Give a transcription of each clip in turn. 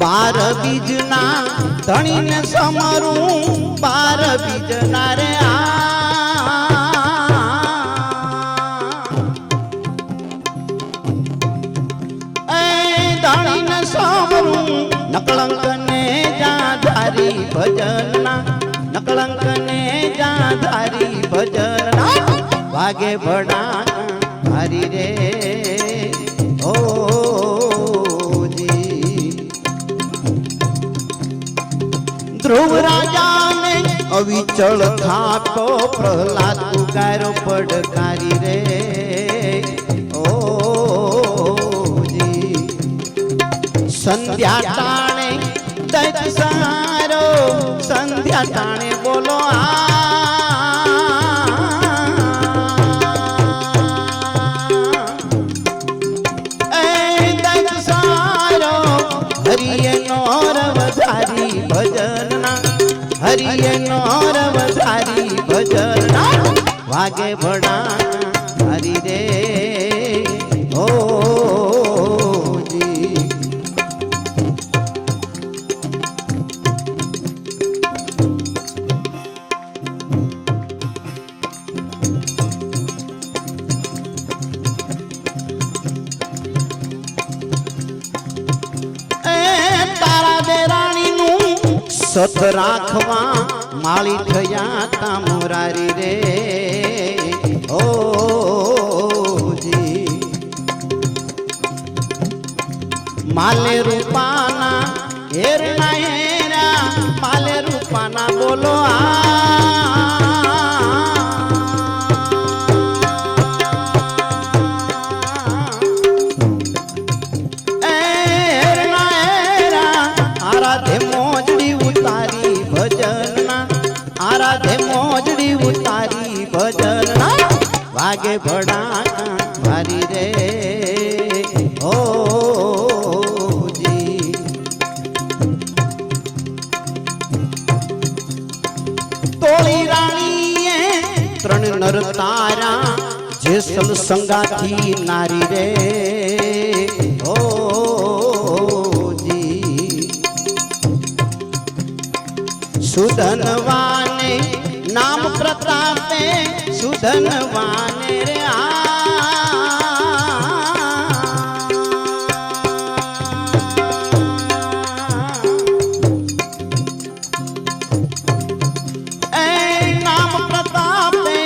બાર બીજના ધણીને સમરું, બાર બીજના રે ધણીને સમરું નકળંક ને જાધારી ભજનના નકળંક ને જાધારી ભજનના. વાગે ભણા ધારી રે. ધ્રુવ રાજાને અવિચળ થાપો પ્રહલાદ પુકારો પડકારી રે ઓ જી સંધ્યા ટાણે દૈત સારો સંધ્યા ટાણે બોલો આ એ દૈત હરિય નોર વધારી ભજનના વાગે ભણા હરી રે. ઓ સત રાખવા માળી થયા તા મોરારી રે. ઓ માલે રૂપાના ભજનના આરાધે મોજડી ઉતારી ભજનના વાગે ભડાકા મારી રે. ઓ તોળી રાણીએ ત્રણ નર તારા જે સંગાથી નારી રે. નામ પ્રતાપે સુધનવાને રે આ એ નામ પ્રતાપે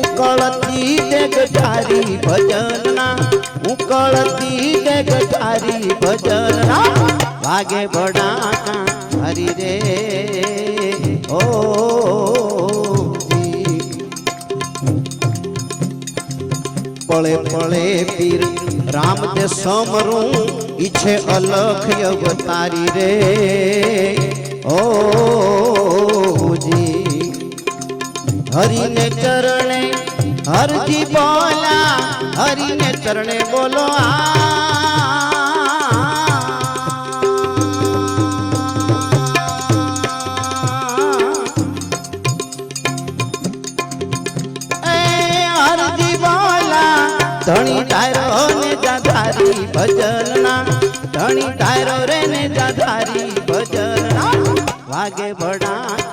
ઉકળતી ડેગઠારી ભજનના ઉકળતી ડેગઠારી ભજનના વાગે ભડાકા હરી રે ઓ પળે પળે પીર. રામ જે સમરું, ઈચ્છે અલખ અવતારી રે. ઓ જી હરિને ચરણે હરજી બોલા, હરિને ચરણે બોલો આ. ધણી ટાયરો ને જાધારી ભજનના. ધણી ટાયરો રે ને જાધારી ભજનના. વાગે ભડાકા